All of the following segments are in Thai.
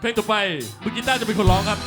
เพลงต่อไปมือกีตาร์จะเป็นคนร้องครับ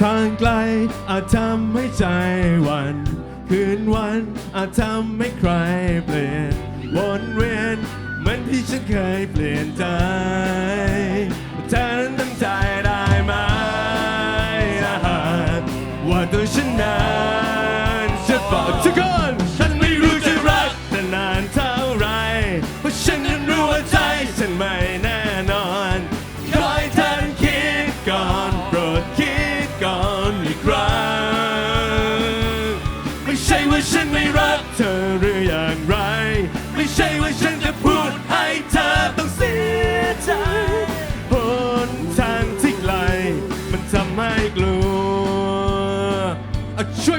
ทางไกลอาจทำให้ใจวัน คืนวันอาจทำให้ใครเปลี่ยนวนเวียนเหมือนที่ฉันเคยเปลี่ยนใจเธอนั้นตั้งใจได้ไหมว่าตัวฉันนั้นจะบอกทุกคน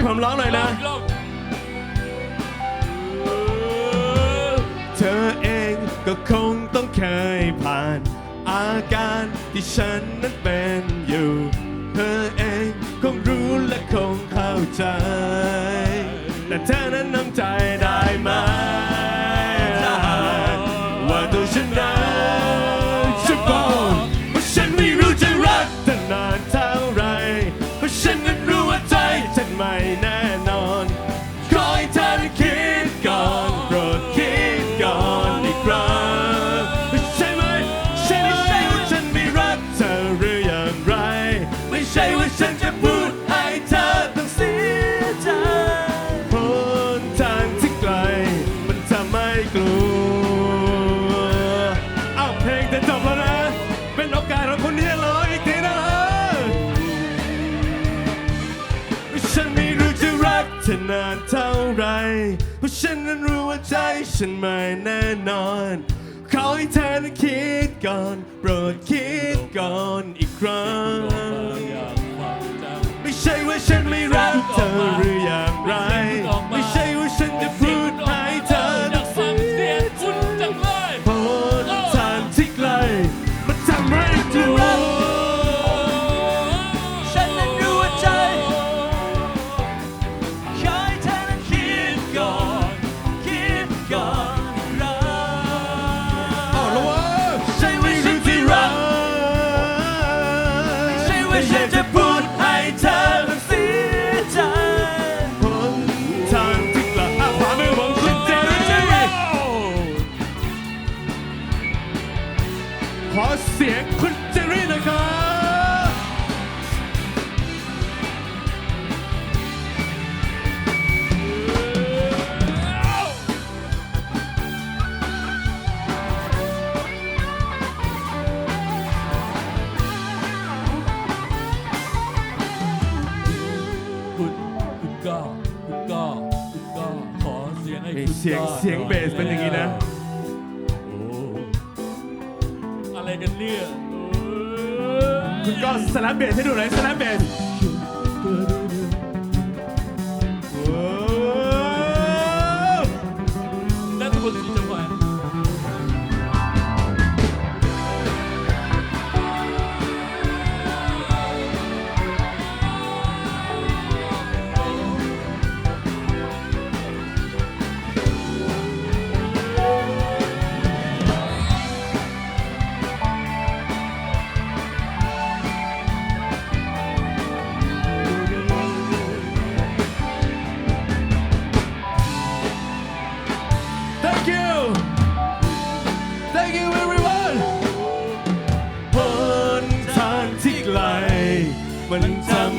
วยผมร้องหน่อยนะ อีกรอบเธอเองก็คงต้องเคยผ่าน อาการที่ฉันนั้นเป็นอยู่ เธอเองคงรู้และคงเข้าใจ แต่เธอนั้นนำใจได้ไหม ฉันนั้นรู้ว่าใจฉันไม่แน่นอน ขอให้เธอนั้นคิดก่อน โปรดคิดก่อนอีกครั้งอยากฟังจังไม่ใช่ว่าฉันไม่รักเธอหรือ ขอเสียงคุณเจรี่น่อยครับคุณคุณก็คุณก็คุณก็ขอเสียงให้คุณเสียงก็เสียงเบสเป็นอย่างนี้นะโอะไรกันเนี่ย คุณก็สแลับเบสให้ดูหน่อยสแลับเบส มันทำ